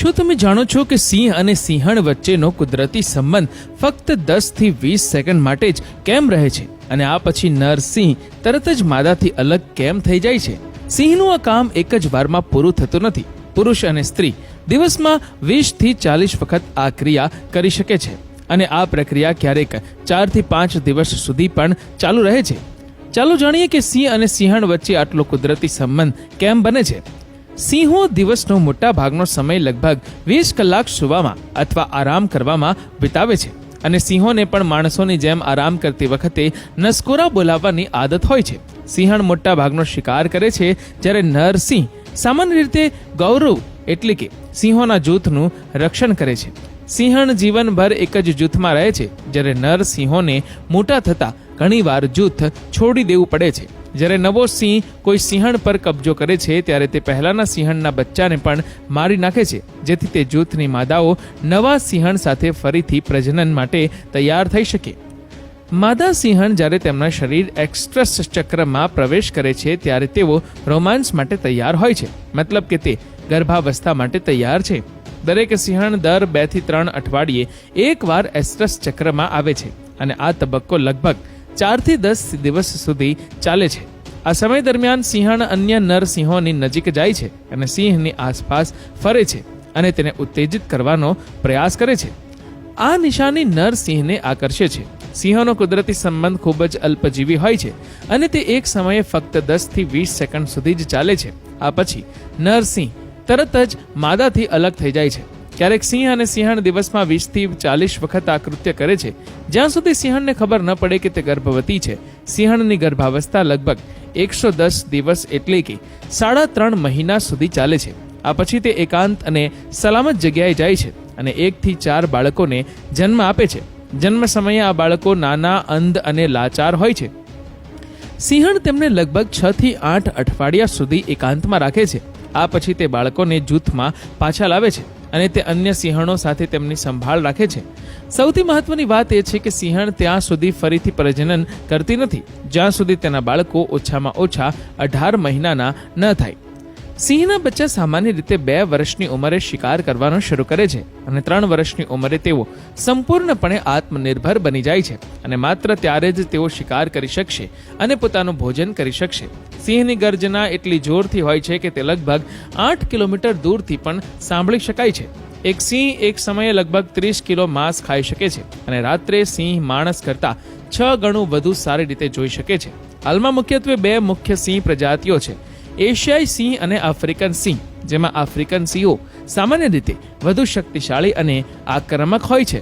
શું તમે જાણો છો કે સિંહ અને સિંહણ વચ્ચેનો કુદરતી સંબંધ ફક્ત દસથી વીસ સેકન્ડ માટે જ કેમ રહે છે? અને આ પછી નર સિંહ તરત જ માદાથી અલગ કેમ થઈ જાય છે? સિંહનું આ કામ એક જ વારમાં પૂરું થતું નથી. પુરુષ અને સ્ત્રી દિવસમાં વીસથી ચાલીસ વખત આ ક્રિયા કરી શકે છે. અને આ પ્રક્રિયા ક્યારેક ચારથી પાંચ દિવસ સુધી પણ ચાલુ રહે છે. ચાલો જાણીએ કે સિંહ અને સિંહણ વચ્ચે આટલો કુદરતી સંબંધ કેમ બને છે? સિંહો દિવસનો મોટા ભાગનો સમય લગભગ વીસ કલાક સૂવામાં અથવા આરામ કરવામાં વિતાવે છે. અને સિંહોને પણ માણસોની જેમ આરામ કરતી વખતે નસકોરા બોલાવવાની આદત હોય છે. સિંહણ મોટા ભાગનો શિકાર કરે છે જ્યારે નર સિંહ સામાન્ય રીતે ગૌરવ એટલે કે સિંહોના જૂથનું રક્ષણ કરે છે. સિંહણ જીવનભર એક જ જૂથમાં રહે છે, જ્યારે નર સિંહોને મોટા થતા ઘણીવાર જૂથ છોડી દેવું પડે છે. જ્યારે નવો સિંહ કોઈ સિંહણ પર કબજો કરે છે, ત્યારે તે પહેલાના સિંહણના બચ્ચાને પણ મારી નાખે છે. જેથી તે જૂથની માદાઓ નવા સિંહણ સાથે ફરીથી પ્રજનન માટે તૈયાર થઈ શકે. માદા સિંહણ જ્યારે તેમના શરીર એક્સ્ટ્રસ ચક્રમાં પ્રવેશ કરે છે, ત્યારે તેઓ રોમાન્સ માટે તૈયાર હોય છે. મતલબ કે તે ગર્ભાવસ્થા માટે તૈયાર છે. દરેક સિંહણ દર બેથી ત્રણ અઠવાડિયે એકવાર એસ્ટ્રસ ચક્રમાં આવે છે. અને આ તબક્કો લગભગ ચારથી દસ દિવસ સુધી ચાલે છે. આ સમય દરમિયાન સિંહણ અન્ય નર સિંહોની નજીક જાય છે અને સિંહની આસપાસ ફરે છે અને તેને ઉત્તેજિત કરવાનો પ્રયાસ કરે છે. આ નિશાની નર સિંહને આકર્ષે છે. સિંહોનો કુદરતી સંબંધ ખૂબ જ અલ્પજીવી હોય છે અને તે એક સમયે ફક્ત દસથી વીસ સેકન્ડ સુધી જ ચાલે છે. આ પછી નર સિંહ તરત જ માદાથી અલગ થઈ જાય છે. ક્યારેક સિંહ અને સિંહણ દિવસમાં વીસથી ચાલીસ વખત આ કૃત્ય કરે છે. જ્યાં સુધી સિંહણને ખબર ન પડે કે તે ગર્ભવતી છે. સિંહણની ગર્ભાવસ્થા લગભગ એકસો દસ દિવસ એટલે કે સાડા ત્રણ મહિના સુધી ચાલે છે. આ પછી તે એકાંત અને સલામત જગ્યાએ જાય છે અને એકથી ચાર બાળકોને જન્મ આપે છે. જન્મ સમયે આ બાળકો નાના, અંધ અને લાચાર હોય છે. સિંહણ તેમને લગભગ છ થી આઠ અઠવાડિયા સુધી એકાંતમાં રાખે છે. આ પછી તે બાળકોને જૂથમાં પાછા લાવે છે. અને તે અન્ય સિંહણો સાથે તેમની સંભાળ રાખે છે. સૌથી મહત્વની વાત એ છે કે સિંહણ ત્યાં સુધી ફરીથી પ્રજનન કરતી નથી. જ્યાં સુધી તેના બાળકો ઓછામાં ઓછા અઢાર મહિનાના ન થાય. સિંહના બચ્ચા સામાન્ય રીતે બે વર્ષની ઉંમરે શિકાર કરવાનો શરૂ કરે છે અને ત્રણ વર્ષની ઉંમરે તેઓ સંપૂર્ણપણે આત્મનિર્ભર બની જાય છે અને માત્ર ત્યારે જ તેઓ શિકાર કરી શકશે અને પોતાનું ભોજન કરી શકશે. સિંહની ગર્જના એટલી જોરથી હોય છે કે તે લગભગ આઠ કિલોમીટર દૂરથી પણ સાંભળી શકાય છે. એક સિંહ એક સમયે લગભગ ત્રીસ કિલો માંસ ખાઈ શકે છે અને રાત્રે સિંહ માણસ કરતાં છ ગણું વધુ સારી રીતે જોઈ શકે છે. હાલમાં મુખ્યત્વે બે મુખ્ય સિંહ પ્રજાતિઓ છે. એશિયાઈ સિંહ અને આફ્રિકન સિંહ, જેમાં આફ્રિકન સિંહો સામાન્ય રીતે વધુ શક્તિશાળી અને આક્રમક હોય છે.